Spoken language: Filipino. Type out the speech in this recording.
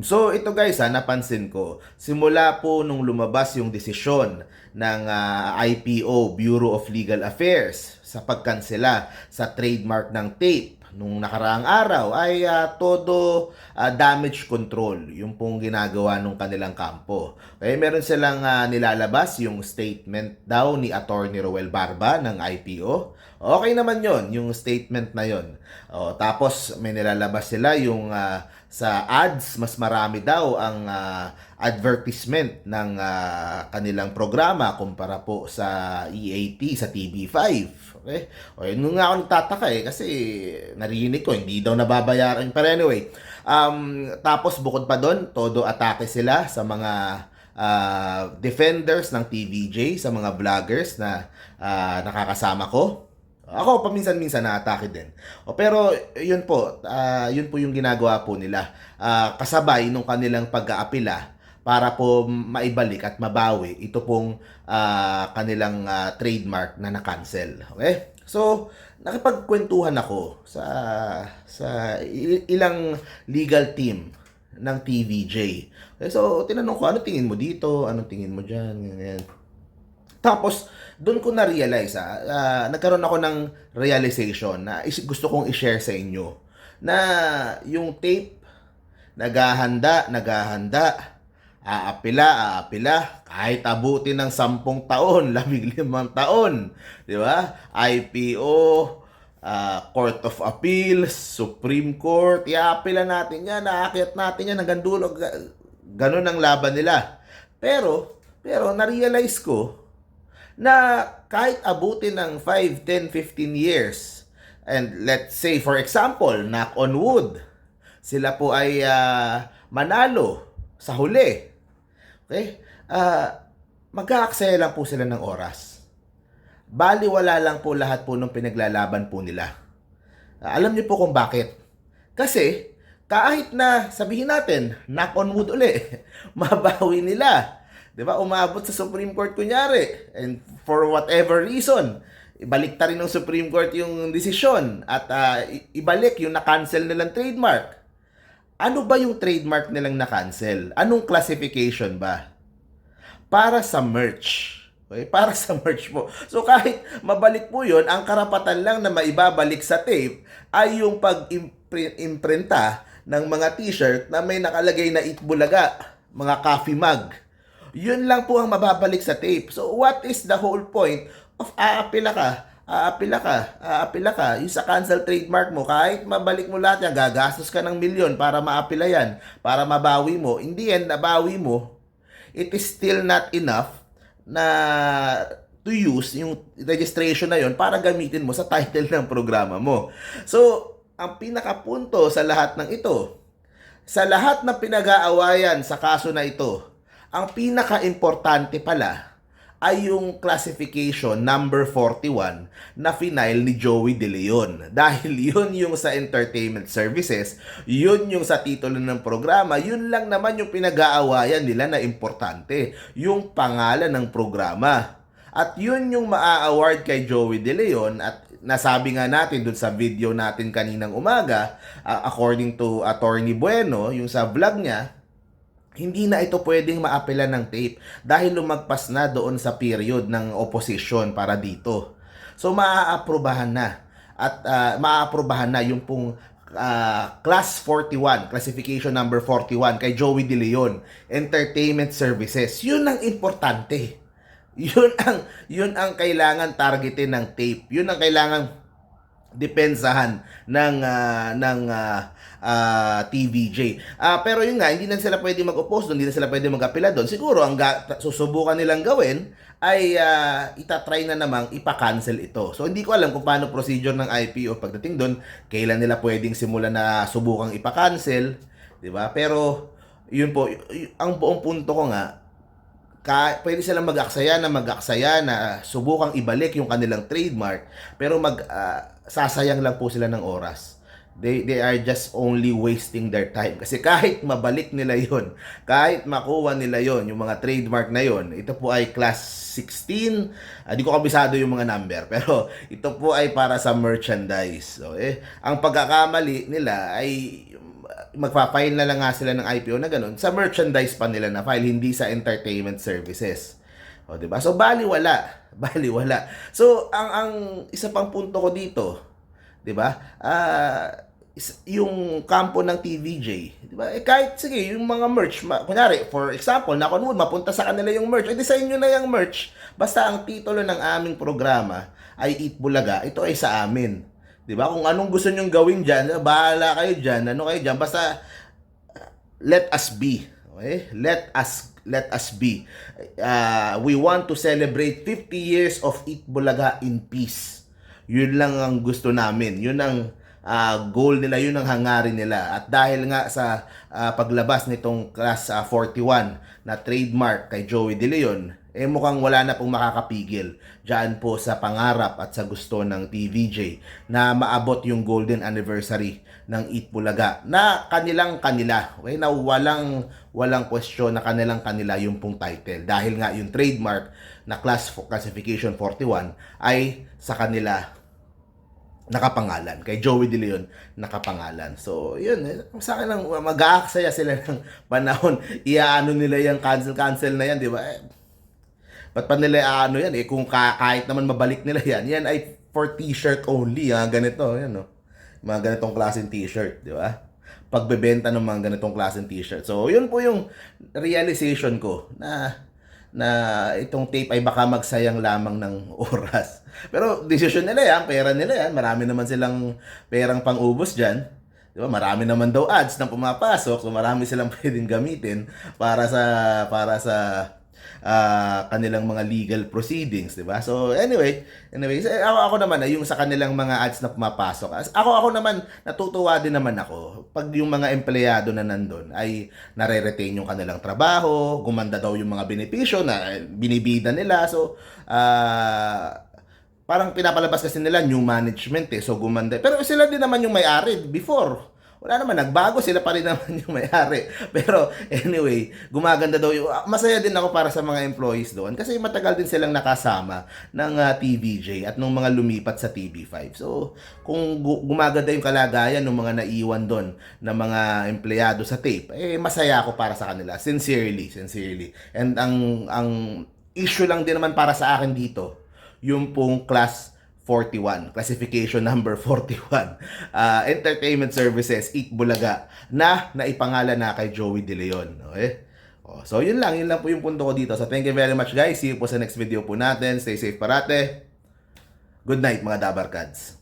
So ito guys ha, napansin ko, simula po nung lumabas yung desisyon ng ah, IPO, Bureau of Legal Affairs, sa pagkansela sa trademark ng tape nung nakaraang araw ay ah, todo ah, damage control yung pong ginagawa nung kanilang kampo. Kaya meron silang ah, nilalabas yung statement daw ni Attorney Roel Barba ng IPO. Okay naman yon yung statement na yon. O, tapos may nilalabas sila yung ah, sa ads, mas marami daw ang ah, advertisement ng ah, kanilang programa kumpara po sa EAT, sa TV5. Okay? O, yun nga ako nagtataka eh, kasi narinig ko, hindi daw nababayaran. Pero anyway, um, tapos bukod pa doon, todo atake sila sa mga ah, defenders ng TVJ, sa mga vloggers na ah, nakakasama ko. Ako paminsan-minsan naatake din. O pero yun po, ah, yun po yung ginagawa po nila. Ah, kasabay nung kanilang pag-aapila para po maibalik at mabawi ito pong ah, kanilang ah, trademark na na-cancel. Okay? So, nakipagkwentuhan ako sa sa il- ilang legal team ng TVJ. So, tinanong ko, ano tingin mo dito? Anong tingin mo dyan? Ganyan. Tapos, doon ko na-realize, ah, ah, nagkaroon ako ng realization na is- gusto kong i-share sa inyo. Na yung tape, naghahanda, naghahanda, aapila, aapila, kahit abutin ng sampung taon, labing limang taon, di ba? IPO, ah, Court of Appeals, Supreme Court, iaapila natin yan, naakyat natin yan hanggang dulo, Ga- ganun ang laban nila. Pero, pero na-realize ko, na kahit abutin ng 5, 10, 15 years, and let's say, for example, knock on wood, sila po ay ah, manalo sa huli. Okay? Ah, mag-aaksaya lang po sila ng oras. Bali, wala lang po lahat po ng pinaglalaban po nila. Ah, alam niyo po kung bakit. Kasi, kahit na sabihin natin, knock on wood uli, mabawi nila. 'Di ba? Umabot sa Supreme Court kunyari and for whatever reason, ibalik ta rin ng Supreme Court yung desisyon at i- ibalik yung na-cancel nilang trademark. Ano ba yung trademark nilang na-cancel? Anong classification ba? Para sa merch. Okay? Para sa merch mo. So kahit mabalik po yun, ang karapatan lang na maibabalik sa tape ay yung pag-imprinta ng mga t-shirt na may nakalagay na itbulaga, mga coffee mug. Yun lang po ang mababalik sa tape. So what is the whole point of aapila ka? Aapila ka, aapila ka. Yung sa cancel trademark mo, kahit mabalik mo lahat yan, gagastos ka ng milyon para maapila yan, para mabawi mo. In the end, nabawi mo, it is still not enough na to use yung registration na yon para gamitin mo sa title ng programa mo. So, ang pinakapunto sa lahat ng ito, sa lahat ng pinag-aawayan sa kaso na ito, ang pinaka-importante pala ay yung classification number 41 na final ni Joey De Leon. Dahil yun yung sa entertainment services, yun yung sa titulo ng programa, yun lang naman yung pinag-aawayan nila na importante, yung pangalan ng programa. At yun yung maa-award kay Joey De Leon at nasabi nga natin dun sa video natin kaninang umaga, uh, according to Attorney Bueno, yung sa vlog niya, hindi na ito pwedeng maapela ng tape dahil lumagpas na doon sa period ng opposition para dito. So maaaprobahan na at uh, maaaprobahan na yung pong uh, class 41, classification number 41 kay Joey De Leon, Entertainment Services. Yun ang importante. Yun ang yun ang kailangan targetin ng tape. Yun ang kailangan depensahan ng ah, ng ah, ah, TVJ. Ah, pero yun nga, hindi na sila pwede mag-oppose doon, hindi na sila pwede mag-apela doon. Siguro ang susubukan nilang gawin ay ah, itatry na namang ipa-cancel ito. So hindi ko alam kung paano procedure ng IPO pagdating doon, kailan nila pwedeng simulan na subukang ipa-cancel, 'di ba? Pero yun po, ang buong punto ko nga, ka, pwede silang mag-aksaya na mag-aksaya na subukang ibalik yung kanilang trademark pero mag ah, sasayang lang po sila ng oras. They they are just only wasting their time kasi kahit mabalik nila yon, kahit makuha nila yon yung mga trademark na yon, ito po ay class 16. Ah, di ko kabisado yung mga number pero ito po ay para sa merchandise. So, eh, ang pagkakamali nila ay magpa-file na lang nga sila ng IPO na ganun, sa merchandise pa nila na file, hindi sa entertainment services. O, di ba? So, baliwala. Baliwala. So, ang, ang isa pang punto ko dito, di ba? Ah, is- yung kampo ng TVJ, di ba? Eh, kahit, sige, yung mga merch, ma- kunyari, for example, nakunod, mapunta sa kanila yung merch, eh, design nyo na yung merch. Basta ang titulo ng aming programa ay Eat Bulaga, ito ay sa amin. Di ba? Kung anong gusto nyong gawin dyan, bahala kayo dyan, ano kayo dyan, basta let us be. Okay? Let us let us be. Uh, we want to celebrate 50 years of Eat Bulaga in peace. Yun lang ang gusto namin. Yun ang uh, goal nila, yun ang hangarin nila. At dahil nga sa uh, paglabas nitong class uh, 41 na trademark kay Joey De Leon, eh mukhang wala na pong makakapigil dyan po sa pangarap at sa gusto ng TVJ na maabot yung golden anniversary ng Eat Bulaga na kanilang kanila. Okay? Na walang walang question na kanilang kanila yung pong title dahil nga yung trademark na class classification 41 ay sa kanila nakapangalan. Kay Joey De Leon, nakapangalan. So, yun. eh, Sa akin mag-aaksaya sila ng panahon. Iaano nila yung cancel-cancel na yan, di ba? Eh, ba't pa nila ano yan? Eh, kung ka- kahit naman mabalik nila yan, yan ay for t-shirt only. Ha? Ganito, yan, no? Mga ganitong klaseng t-shirt, di ba? Pagbebenta ng mga ganitong klaseng t-shirt. So, yun po yung realization ko na na itong tape ay baka magsayang lamang ng oras. Pero decision nila yan, pera nila yan. Marami naman silang perang pang-ubos dyan. Di ba? Marami naman daw ads na pumapasok. So marami silang pwedeng gamitin para sa para sa ah, kanilang mga legal proceedings, di ba? So anyway, anyway, ako, ako naman ay yung sa kanilang mga ads na pumapasok. As, ako ako naman natutuwa din naman ako pag yung mga empleyado na nandun ay nare-retain yung kanilang trabaho, gumanda daw yung mga benepisyo na eh, binibida nila. So ah parang pinapalabas kasi nila new management eh. So gumanda. Pero sila din naman yung may-ari before. Wala naman, nagbago sila pa rin naman yung may-ari. Pero anyway, gumaganda daw yung... ah, Masaya din ako para sa mga employees doon kasi matagal din silang nakasama ng ah, TVJ at nung mga lumipat sa TV5. So, kung gu- gumaganda yung kalagayan ng mga naiwan doon na mga empleyado sa tape, eh masaya ako para sa kanila. Sincerely, sincerely. And ang ang issue lang din naman para sa akin dito, yung pong class 41, classification number 41, uh, entertainment services, Eat Bulaga, na naipangalan na kay Joey De Leon. Okay? Oh, so yun lang, yun lang po yung punto ko dito. So thank you very much guys. See you po sa next video po natin. Stay safe parate. Good night mga Dabarkads.